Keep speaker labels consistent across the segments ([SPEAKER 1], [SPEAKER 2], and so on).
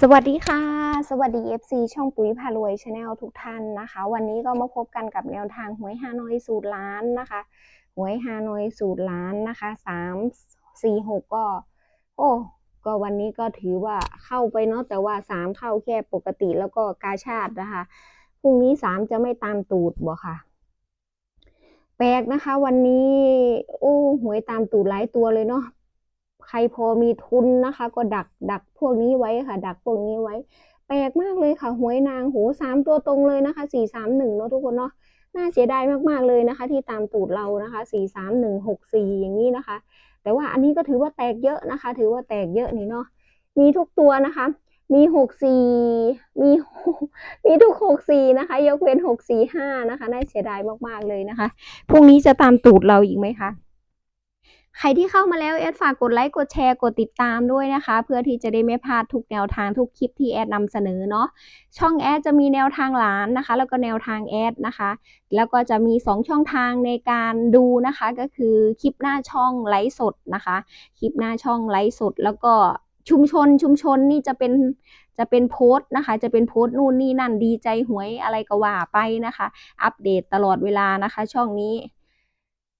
[SPEAKER 1] สวัสดีค่ะ สวัสดี FC ช่องปุ๋ยพารวยชาแนลทุกท่านนะคะ วันนี้ก็มาพบกันกับแนวทางหวยฮานอยสูตรล้านนะคะหวยฮานอยสูตรล้านนะคะสามสี่หกก็ โอ้ก็วันนี้ก็ถือว่าเข้าไปเนาะแต่ว่าสามเข้าแค่ปกติแล้วก็กาชาตินะคะพรุ่งนี้สามจะไม่ตามตูดบ่ค่ะ แปลกนะคะ วันนี้ โอ้หวยตามตูดหลายตัวเลยเนาะ รพอมีทุนนะคะ ก็ดักดักพวกนี้ไว้ค่ะ ดักพวกนี้ไว้ แปลกมากเลยค่ะหวยนางโหสามตัวตรงเลยนะคะสี่สามหนึ่งเนาะทุกคนเนาะน่าเสียดายมากๆเลยนะคะ ที่ตามตูดเรานะคะสี่สามหนึ่งหกสี่อย่างนี้นะคะ แต่ว่าอันนี้ก็ถือว่าแตกเยอะนะคะ ถือว่าแตกเยอะนี่เนาะมีทุกตัวนะคะมีหกสี่มีมีทุกหกสี่นะคะ ยกเว้นหกสี่ห้านะคะ น่าเสียดายมากๆเลยนะคะ พรุ่งนี้จะตามตูดเราอีกไหมคะ ใครที่เข้ามาแล้วแอดฝากกดไลค์กดแชร์กดติดตามด้วยนะคะ เพื่อที่จะได้ไม่พลาดทุกแนวทางทุกคลิปที่แอดนำเสนอเนาะช่องแอดจะมีแนวทางหลานนะคะ แล้วก็แนวทางแอดนะคะ แล้วก็จะมี 2 ช่องทางในการดูนะคะ ก็คือคลิปหน้าช่องไลฟ์สดนะคะ คลิปหน้าช่องไลฟ์สด แล้วก็ชุมชนชุมชนนี่จะเป็นจะเป็นโพสต์นะคะ จะเป็นโพสต์นู่นนี่นั่นดีใจหวยอะไรก็ว่าไปนะคะ อัปเดตตลอดเวลานะคะ ช่องนี้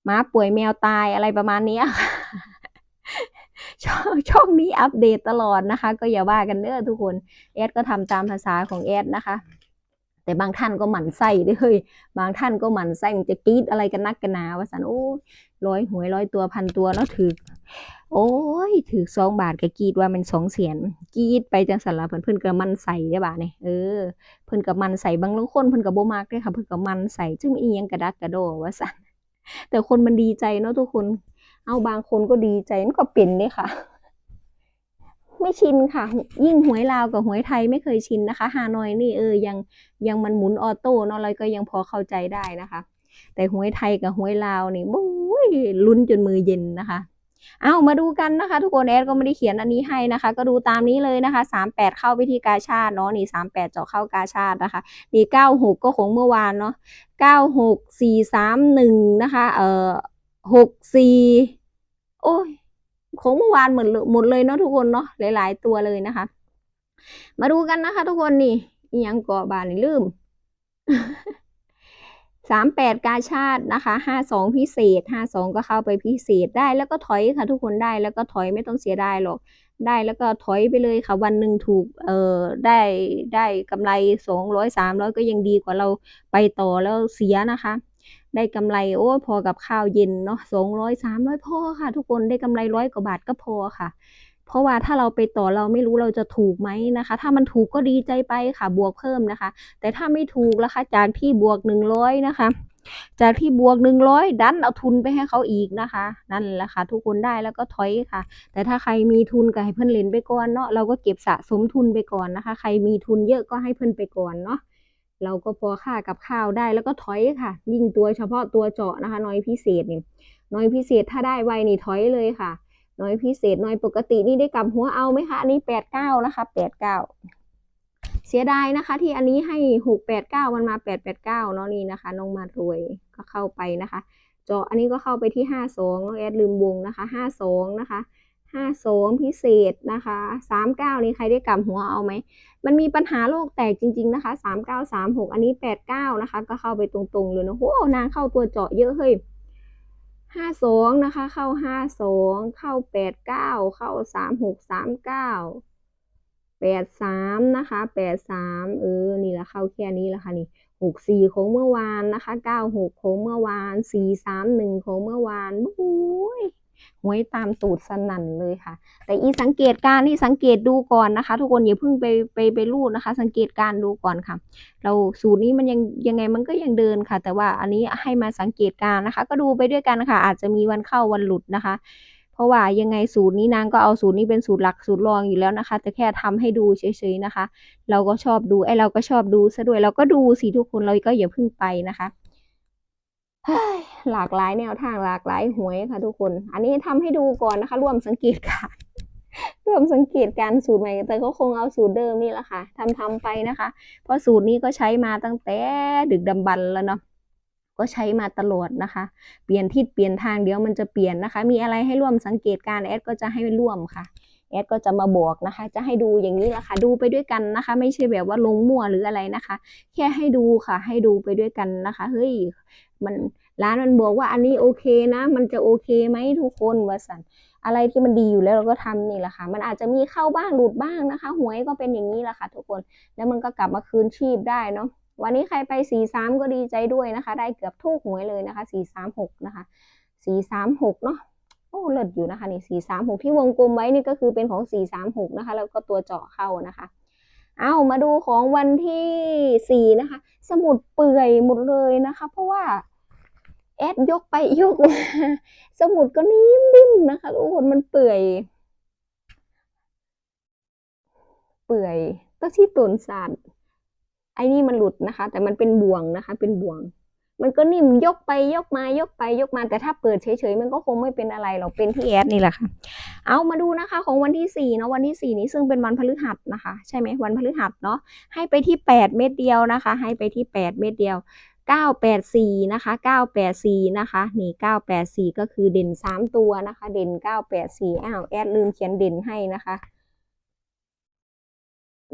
[SPEAKER 1] ม้าป่วยแมวตายอะไรประมาณนี้ค่ะช่องช่องนี้อัปเดตตลอดนะคะ ก็อย่าว่ากันเด้อทุกคนแอดก็ทำตามภาษาของแอดนะคะ แต่บางท่านก็หมั่นไส้เด้วยบางท่านก็หมั่นไส้มันจะกรีดอะไรกันนักกันหนาว่าสันโอ้ยร้อยหวยร้อยตัวพันตัวเนาะถือโอ้ยถือสองบาทก็กรีดว่ามันสองเสียนกรีดไปจังสันละเพิ่นเพิ่นก็มันใส่ได้บ่าเนี่ยเออเพิ่อนก็มันใส่บางคนเพิ่อนก็บ่มักเด้อค่ะเพิ่อนก็มันใส่จึงอียังกระดักกระโดว่าสัน แต่คนมันดีใจเนาะทุกคน เอาบางคนก็ดีใจมันก็เป็นเลยค่ะ ไม่ชินค่ะ ยิ่งหวยลาวกับหวยไทยไม่เคยชินนะคะฮานอยนี่เออยังยังมันหมุนออโต้เนาะเราก็ยังพอเข้าใจได้นะคะ แต่หวยไทยกับหวยลาวนี่บุ้ยลุ้นจนมือเย็นนะคะ เอามาดูกันนะคะ ทุกคนแอดก็ไม่ได้เขียนอันนี้ให้นะคะ ก็ดูตามนี้เลยนะคะสามแปดเข้าไปที่กาชาติเนาะนี่สามแปดเจาะเข้ากาชาตินะคะนี่เก้าหกก็ของเมื่อวานเนาะเก้าหกสี่สามหนึ่งนะคะเอ่อหกสี่โอ้ยของเมื่อวานหมดหมดเลยเนาะทุกคนเนาะหลาย ๆ ตัวเลยนะคะ มาดูกันนะคะ ทุกคนนี่ยังเกาะบานนี่ลืม สามแปดกาชาตินะคะห้าสองพิเศษห้าสองก็เข้าไปพิเศษได้แล้วก็ถอยค่ะทุกคนได้แล้วก็ถอยไม่ต้องเสียดายหรอก ได้แล้วก็ถอยไปเลยค่ะวันหนึ่งถูกเอ่อได้ได้กำไรสองร้อยสามร้อยก็ยังดีกว่าเราไปต่อแล้วเสียนะคะ ได้กำไรโอ้พอกับข้าวเย็นเนาะสองร้อยสามร้อยพอค่ะ ทุกคนได้กำไรร้อยกว่าบาทก็พอค่ะ เพราะว่าถ้าเราไปต่อเราไม่รู้เราจะถูกไหมนะคะ ถ้ามันถูกก็ดีใจไปค่ะบวกเพิ่มนะคะ แต่ถ้าไม่ถูกละคะจากที่บวกหนึ่งร้อยนะคะ จากที่บวกหนึ่งร้อยดันเอาทุนไปให้เขาอีกนะคะ นั่นแหละค่ะ ทุกคนได้แล้วก็ถอยค่ะ แต่ถ้าใครมีทุนก็ให้เพื่อนเล่นไปก่อนเนาะเราก็เก็บสะสมทุนไปก่อนนะคะ ใครมีทุนเยอะก็ให้เพื่อนไปก่อนเนาะเราก็พอค่ากับข้าวได้แล้วก็ถอยค่ะ ยิ่งตัวเฉพาะตัวเจาะนะคะ น้อยพิเศษนี่น้อยพิเศษถ้าได้ไวนี่ถอยเลยค่ะ น้อยพิเศษน้อยปกตินี่ได้กลับหัวเอาไหมคะ อันนี้แปดเก้านะคะแปดเก้าเสียดายนะคะที่อันนี้ให้หกแปดเก้ามันมาแปดแปดเก้าเนาะนี่นะคะ น้องมารวยก็เข้าไปนะคะเจาะอันนี้ก็เข้าไปที่ห้าสองน้องแอดลืมวงนะคะห้าสองนะคะห้าสองพิเศษนะคะสามเก้านี่ใครได้กลับหัวเอาไหม มันมีปัญหาโลกแตกจริง ๆนะคะสามเก้าสามหกอันนี้แปดเก้านะคะ ก็เข้าไปตรงๆเลยนะโหนางเข้าตัวเจาะเยอะเฮ้ย ห้าสองนะคะ เข้าห้าสองเข้าแปดเก้าเข้าสามหกสามเก้าแปดสามนะคะแปดสามเออนี่แหละเข้าแค่นี้แหละค่ะนี่หกสี่ของเมื่อวานนะคะเก้าหกของเมื่อวานสี่สามหนึ่งของเมื่อวานโอ้ย หวยตามตูดสนั่นเลยค่ะ แต่อีสังเกตการนี่สังเกตดูก่อนนะคะ ทุกคนอย่าเพิ่งไปไปไปรูดนะคะ สังเกตการดูก่อนค่ะ เราสูตรนี้มันยังยังไงมันก็ยังเดินค่ะ แต่ว่าอันนี้ให้มาสังเกตการนะคะ ก็ดูไปด้วยกันค่ะ อาจจะมีวันเข้าวันหลุดนะคะ เพราะว่ายังไงสูตรนี้นางก็เอาสูตรนี้เป็นสูตรหลักสูตรรองอยู่แล้วนะคะ แต่แค่ทำให้ดูเฉยๆนะคะ เราก็ชอบดูไอเราก็ชอบดูซะด้วยเราก็ดูสิทุกคนเราก็อย่าเพิ่งไปนะคะ เฮ้ย หลากหลายแนวทางหลากหลายหวยค่ะทุกคน อันนี้ทำให้ดูก่อนนะคะ ร่วมสังเกตการร่วมสังเกตการสูตรใหม่ แต่ก็คงเอาสูตรเดิมนี่แหละค่ะทำทำไปนะคะ เพราะสูตรนี้ก็ใช้มาตั้งแต่ดึกดำบรรพ์แล้วเนาะก็ใช้มาตลอดนะคะ เปลี่ยนทิศเปลี่ยนทางเดี๋ยวมันจะเปลี่ยนนะคะ มีอะไรให้ร่วมสังเกตการแอดก็จะให้ร่วมค่ะแแอดก็จะมาบอกนะคะ จะให้ดูอย่างนี้แหละค่ะ ดูไปด้วยกันนะคะ ไม่ใช่แบบว่าลงมั่วหรืออะไรนะคะ แค่ให้ดูค่ะ ให้ดูไปด้วยกันนะคะ เฮ้ย มัน ร้านมันบอกว่าอันนี้โอเคนะ มันจะโอเคไหมทุกคนวาสันอะไรที่มันดีอยู่แล้วเราก็ทำนี่แหละค่ะ มันอาจจะมีเข้าบ้างหลุดบ้างนะคะหวยก็เป็นอย่างนี้แหละค่ะ ทุกคนแล้วมันก็กลับมาคืนชีพได้เนาะวันนี้ใครไปสี่สามก็ดีใจด้วยนะคะ ได้เกือบทุกหวยเลยนะคะสี่สามหกนะคะสี่สามหกเนาะโอ้เลิศอยู่นะคะนี่สี่สามหกที่วงกลมไว้นี่ก็คือเป็นของสี่สามหกนะคะ แล้วก็ตัวเจาะเข้านะคะเอามาดูของวันที่สี่นะคะ สมุดเปื่อยหมดเลยนะคะ เพราะว่า แอดยกไปยกมาสมุดก็นิ่มนิ่มนะคะทุกคนมันเปื่อย เปื่อยก็ที่ตนสารไอ้นี่มันหลุดนะคะ แต่มันเป็นบ่วงนะคะ เป็นบ่วง มันก็นิ่มยกไปยกมายกไปยกมาแต่ถ้าเปิดเฉยๆมันก็คงไม่เป็นอะไรหรอกเป็นที่แอดนี่แหละค่ะ เอามาดูนะคะ ของวันที่สี่เนาะวันที่สี่นี้ซึ่งเป็นวันพฤหัสนะคะ ใช่ไหมวันพฤหัสเนาะให้ไปที่แปดเม็ดเดียวนะคะ ให้ไปที่แปดเม็ดเดียว เก้าแปดสี่นะคะเก้าแปดสี่นะคะ นี่เก้าแปดสี่ก็คือเด่นสามตัวนะคะ เด่นเก้าแปดสี่อ้าว แอดลืมเขียนเด่นให้นะคะ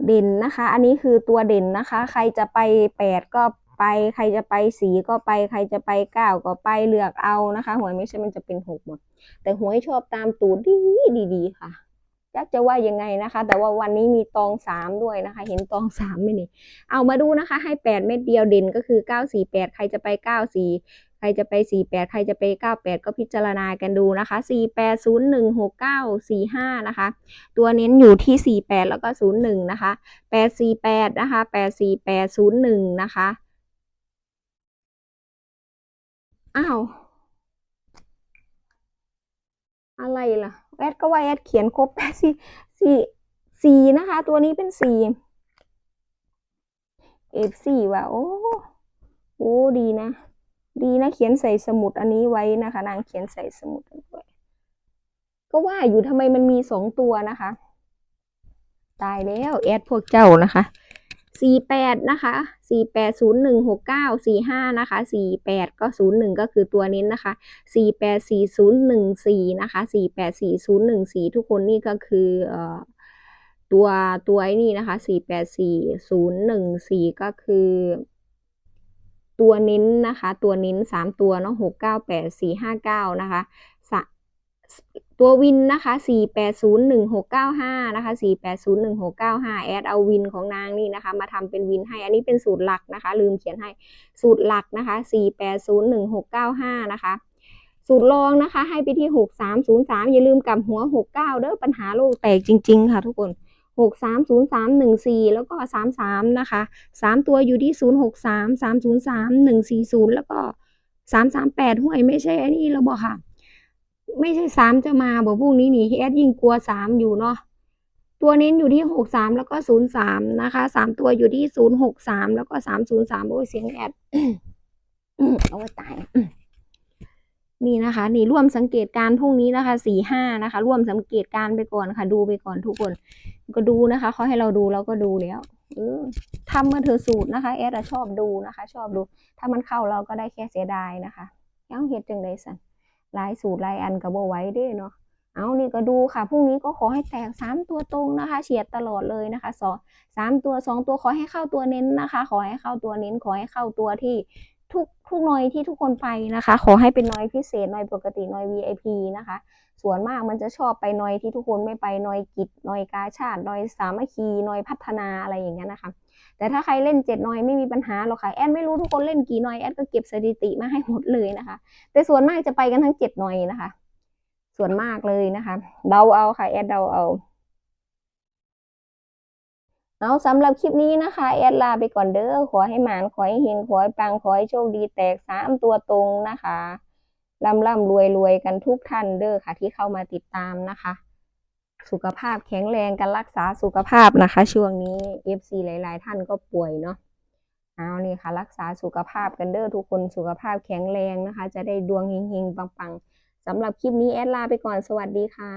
[SPEAKER 1] เด่นนะคะ อันนี้คือตัวเด่นนะคะ ใครจะไปแปดก็ไป ใครจะไปสีก็ไป ใครจะไปเก้าก็ไป เลือกเอานะคะ หวยไม่ใช่มันจะเป็นหกหมด แต่หวยชอบตามตูดดีดีดีๆค่ะ ยักจะว่ายังไงนะคะ แต่ว่าวันนี้มีตองสามด้วยนะคะ เห็นตองสามไหมนี่เอามาดูนะคะ ให้แปดเม็ดเดียวเด่นก็คือเก้าสี่แปดใครจะไปเก้าสี่ใครจะไปสี่แปดใครจะไปเก้าแปดก็พิจารณากันดูนะคะสี่แปดศูนย์หนึ่งหกเก้าสี่ห้านะคะ ตัวเน้นอยู่ที่สี่แปดแล้วก็ศูนย์หนึ่งนะคะแปดสี่แปดนะคะแปดสี่แปดศูนย์หนึ่งนะคะ อ้าว อะไร ล่ะแอดก็ว่าแอดเขียนครบแปดสี่สี่สี่นะคะ ตัวนี้เป็นสี่เอฟสี่ว่ะโอ้โอ้ดีนะ ดีนะเขียนใส่สมุดอันนี้ไว้นะคะ นางเขียนใส่สมุดไว้ก็ว่าอยู่ทำไมมันมีสองตัวนะคะ ตายแล้วแอดพวกเจ้านะคะ 48 นะคะ 48 01 69 45 นะคะ 48 ก็ 01 ก็คือตัวนี้นะคะ 48 40 14 นะคะ 48 40 14 ทุกคนนี่ก็คือเอ่อตัวตัวนี้นะคะ 48 40 14 ก็คือตัวนิ้นนะคะ ตัวนิ้น 3 ตัวเนาะ6 9 8 4 5 9 นะคะ ตัววินนะคะสี่แปดศูนะคะสี่แปดศูนย์หนึ่งหกเก้าห้าแอดเอาวินของนางนี่นะคะ มาทำเป็นวินให้ อันนี้เป็นสูตรหลักนะคะ ลืมเขียนให้ สูตรหลักนะคะสี่แปดศูนะคะ สูตรรองนะคะ ให้ไปที่หกสามศูนย์สามอย่าลืมกลับหัวหกเด้อ ปัญหาโลกแตกจริง ๆ ค่ะทุกคนหกสามศูนย์สามหนึ่งสี่แล้วก็สามสามนะคะสามตัวอยู่ที่ศูนย์หกสามสามศูนย์สามหนึ่งสี่ศูนย์แล้วก็สามสามแปดห่วยไม่ใช่อันนี้แล้วบอกค่ะ ไม่ใช่สามจะมาบอกพวกนี้หนีแอดยิ่งกลัวสามอยู่เนาะตัวเน้นอยู่ที่หกสามแล้วก็ศูนย์สามนะคะสามตัวอยู่ที่ศูนย์หกสามแล้วก็สามศูนย์สามโอ้ยเสียงแอดเอาไว้ตายนี่นะคะ นี่ร่วมสังเกตการพรุ่งนี้นะคะสี่ห้านะคะ ร่วมสังเกตการไปก่อนค่ะ ดูไปก่อนทุกคน ก็ดูนะคะเขาให้เราดูเราก็ดูแล้วเออทำมาเธอสูตรนะคะแอดชอบดูนะคะ ชอบดู ถ้ามันเข้าเราก็ได้แค่เสียดายนะคะเอ้าเฮ็ดจังไดสัน หลายสูตรหลายอันก็บ่ไว้ด้เนาะเอานี่ก็ดูค่ะพรุ่งนี้ก็ขอให้แตกสามตัวตรงนะคะ เฉียดตลอดเลยนะคะสองสามตัวสองตัวขอให้เข้าตัวเน้นนะคะ ขอให้เข้าตัวเน้นขอให้เข้าตัวที่ทุกทุกน่อยที่ทุกคนไปนะคะ ขอให้เป็นน่อยพิเศษน่อยปกติน่อย VIP นะคะ ส่วนมากมันจะชอบไปน่อยที่ทุกคนไม่ไปน่อยกิจน่อยกาชาติน่อยสามัคคีน่อยพัฒนาอะไรอย่างเงี้ยนะคะ แต่ถ้าใครเล่นเจ็ดหน่อยไม่มีปัญหาหรอกค่ะแอดไม่รู้ทุกคนเล่นกี่หน่อยแอดก็เก็บสถิติมาให้หมดเลยนะคะ แต่ส่วนมากจะไปกันทั้งเจ็ดหน่อยนะคะ ส่วนมากเลยนะคะเดาเอาค่ะแอดเดาเอาเอาสำหรับคลิปนี้นะคะ แอดลาไปก่อนเด้อขอให้หมานขอให้เฮงขอให้ปังขอให้โชคดีแตกสามตัวตรงนะคะร่ำร่ำรวยรวยกันทุกท่านเด้อค่ะ ที่เข้ามาติดตามนะคะ สุขภาพแข็งแรงกันรักษาสุขภาพนะคะ ช่วงนี้ FC หลาย ๆ ท่านก็ป่วยเนาะเอานี่ค่ะ รักษาสุขภาพกันเด้อทุกคนสุขภาพแข็งแรงนะคะ จะได้ดวงเฮงๆปังๆสำหรับคลิปนี้แอดลาไปก่อนสวัสดีค่ะ